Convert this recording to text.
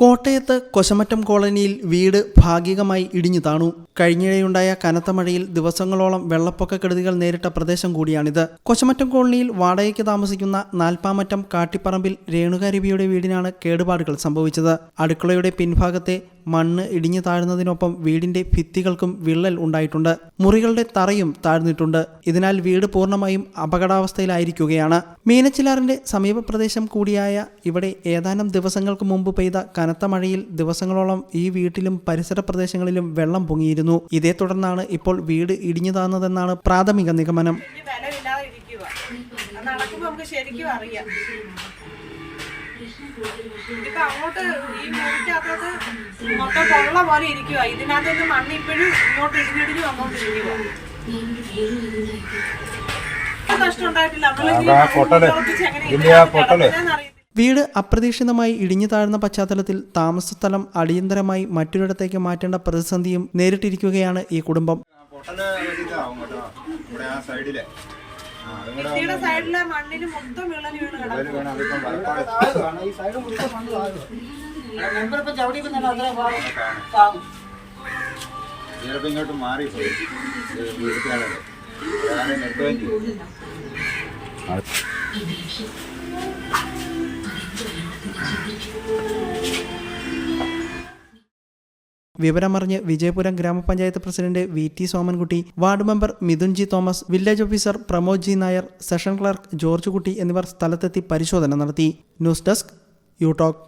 കോട്ടയത്ത് കൊശമറ്റം കോളനിയിൽ വീട് ഭാഗികമായി ഇടിഞ്ഞു താണു. കഴിഞ്ഞിടെയുണ്ടായ കനത്ത മഴയിൽ ദിവസങ്ങളോളം വെള്ളപ്പൊക്ക കെടുതികൾ നേരിട്ട പ്രദേശം കൂടിയാണിത്. കൊശമറ്റം കോളനിയിൽ വാടകയ്ക്ക് താമസിക്കുന്ന നാൽപ്പാമറ്റം കാട്ടിപ്പറമ്പിൽ രേണുകാരിബിയുടെ വീടിനാണ് കേടുപാടുകൾ സംഭവിച്ചത്. അടുക്കളയുടെ പിൻഭാഗത്തെ മണ്ണ് ഇടിഞ്ഞു താഴ്ന്നതിനൊപ്പം വീടിന്റെ ഭിത്തികൾക്കും വിള്ളൽ ഉണ്ടായിട്ടുണ്ട്. മുറികളുടെ തറയും താഴ്ന്നിട്ടുണ്ട്. ഇതിനാൽ വീട് പൂർണമായും അപകടാവസ്ഥയിലായിരിക്കുകയാണ്. മീനച്ചിലാറിന്റെ സമീപ പ്രദേശം കൂടിയായ ഇവിടെ ഏതാനും ദിവസങ്ങൾക്ക് മുമ്പ് പെയ്ത കനത്ത മഴയിൽ ദിവസങ്ങളോളം ഈ വീട്ടിലും പരിസര പ്രദേശങ്ങളിലും വെള്ളം പൊങ്ങിയിരുന്നു. ഇതേ തുടർന്നാണ് ഇപ്പോൾ വീട് ഇടിഞ്ഞു താഴ്ന്നതെന്നാണ് പ്രാഥമിക നിഗമനം. നമുക്ക് ശരിക്കും അറിയാം. ഇതിപ്പോ അങ്ങോട്ട് ഈ മുറിക്കകത്തോട്ട് മൊത്തം കൊള്ള പോലെ ഇരിക്കുക ഇതിനകത്തുനിന്ന് മണ്ണ് ഇപ്പോഴും ഇങ്ങോട്ട് ഇടിഞ്ഞിടിഞ്ഞ് വന്നോണ്ടിരിക്കുക. വീട് അപ്രതീക്ഷിതമായി ഇടിഞ്ഞു താഴ്ന്ന പശ്ചാത്തലത്തിൽ താമസ സ്ഥലം അടിയന്തരമായി മറ്റൊരിടത്തേക്ക് മാറ്റേണ്ട പ്രതിസന്ധിയും നേരിട്ടിരിക്കുകയാണ് ഈ കുടുംബം. ഭിത്തിയുടെ സൈഡിലെ മണ്ണിന് മൊത്തം വിള്ളൽ വീണ് കിടക്കും ഈ സൈഡ് മുഴുവൻ മണ്ണ് താഴുക മെമ്പറിപ്പം ചവിടിക്കുന്നുണ്ട് അത്ര. താങ്ങും ചിലപ്പോൾ ഇങ്ങോട്ട് അതാണ് നിർത്തുകയും ചെയ്യും വിവരമറിഞ്ഞ് വിജയപുരം ഗ്രാമപഞ്ചായത്ത് president V T Somankutty ward member Mithun G Thomas village officer Pramod G Nair section clerk George Kutty എന്നിവർ സ്ഥലത്തെത്തി പരിശോധന നടത്തി. News desk you talk